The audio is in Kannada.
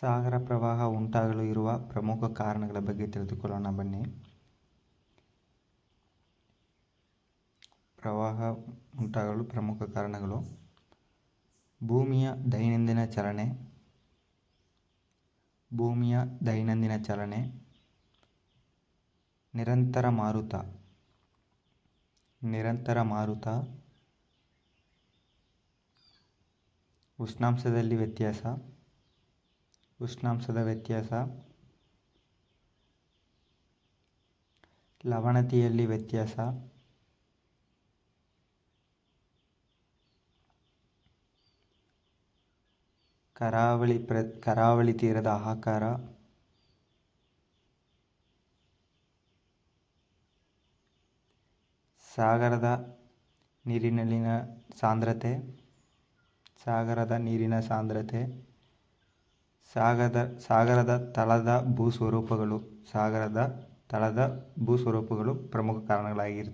ಸಾಗರ ಪ್ರವಾಹ ಉಂಟಾಗಲು ಇರುವ ಪ್ರಮುಖ ಕಾರಣಗಳ ಬಗ್ಗೆ ತಿಳಿದುಕೊಳ್ಳೋಣ ಬನ್ನಿ. ಪ್ರವಾಹ ಉಂಟಾಗಲು ಪ್ರಮುಖ ಕಾರಣಗಳು. ಭೂಮಿಯ ದೈನಂದಿನ ಚಲನೆ. ಭೂಮಿಯ ದೈನಂದಿನ ಚಲನೆ. ನಿರಂತರ ಮಾರುತ. ನಿರಂತರ ಮಾರುತ. ಉಷ್ಣಾಂಶದಲ್ಲಿ ವ್ಯತ್ಯಾಸ. ಉಷ್ಣಾಂಶದ ವ್ಯತ್ಯಾಸ. ಲವಣತೆಯಲ್ಲಿ ವ್ಯತ್ಯಾಸ. ಕರಾವಳಿ ಪ್ರ, ಕರಾವಳಿ ತೀರದ ಆಕಾರ. ಸಾಗರದ ನೀರಿನಲ್ಲಿನ ಸಾಂದ್ರತೆ. ಸಾಗರದ ನೀರಿನ ಸಾಂದ್ರತೆ. ಸಾಗರದ ಸಾಗರದ ತಳದ ಭೂಸ್ವರೂಪಗಳು ಸಾಗರದ ತಳದ ಭೂಸ್ವರೂಪಗಳು ಪ್ರಮುಖ ಕಾರಣಗಳಾಗಿರ್ತವೆ